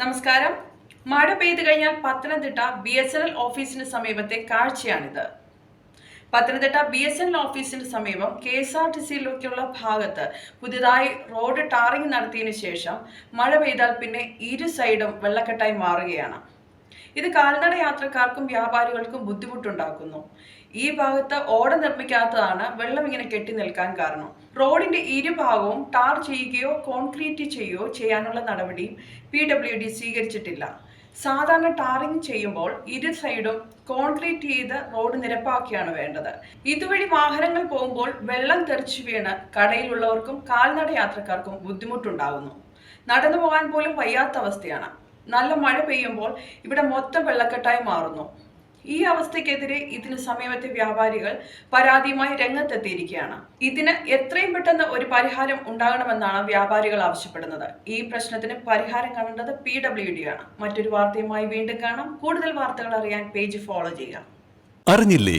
നമസ്കാരം. മഴ പെയ്തു കഴിഞ്ഞാൽ Pathanamthitta B S N L ഓഫീസിന് സമീപത്തെ കാഴ്ചയാണിത്. Pathanamthitta B S N L ഓഫീസിന് സമീപം കെ എസ് ആർ ടി സിയിലേക്കുള്ള ഭാഗത്ത് പുതിയതായി റോഡ് ടാറിംഗ് നടത്തിയതിനു ശേഷം മഴ പെയ്താൽ പിന്നെ ഇരു സൈഡും വെള്ളക്കെട്ടായി മാറുകയാണ്. ഇത് കാൽനട യാത്രക്കാർക്കും വ്യാപാരികൾക്കും ബുദ്ധിമുട്ടുണ്ടാക്കുന്നു. ഈ ഭാഗത്ത് ഓട നിർമ്മിക്കാത്തതാണ് വെള്ളം ഇങ്ങനെ കെട്ടി നിൽക്കാൻ കാരണം. റോഡിന്റെ ഇരുഭാഗവും ടാർ ചെയ്യുകയോ കോൺക്രീറ്റ് ചെയ്യുകയോ ചെയ്യാനുള്ള നടപടിയും പി ഡബ്ല്യു ഡി സ്വീകരിച്ചിട്ടില്ല. സാധാരണ ടാറിംഗ് ചെയ്യുമ്പോൾ ഇരു സൈഡും കോൺക്രീറ്റ് ചെയ്ത് റോഡ് നിരപ്പാക്കിയാണ് വേണ്ടത്. ഇതുവഴി വാഹനങ്ങൾ പോകുമ്പോൾ വെള്ളം തെറിച്ചു വീണ് കടയിലുള്ളവർക്കും കാൽനട യാത്രക്കാർക്കും ബുദ്ധിമുട്ടുണ്ടാകുന്നു. നടന്നു പോകാൻ പോലും വയ്യാത്ത അവസ്ഥയാണ്. നല്ല മഴ പെയ്യുമ്പോൾ ഇവിടെ മൊത്തം വെള്ളക്കെട്ടായി മാറുന്നു. ഈ അവസ്ഥയ്ക്കെതിരെ ഇതിന് സമീപത്തെ വ്യാപാരികൾ പരാതിയുമായി രംഗത്തെത്തിയിരിക്കുകയാണ്. ഇതിന് എത്രയും പെട്ടെന്ന് ഒരു പരിഹാരം ഉണ്ടാകണമെന്നാണ് വ്യാപാരികൾ ആവശ്യപ്പെടുന്നത്. ഈ പ്രശ്നത്തിന് പരിഹാരം കാണേണ്ടത് പി ഡബ്ല്യു ഡി ആണ്. മറ്റൊരു വാർത്തയുമായി വീണ്ടും കാണാം. കൂടുതൽ വാർത്തകൾ അറിയാൻ പേജ് ഫോളോ ചെയ്യാം അറിഞ്ഞില്ലേ?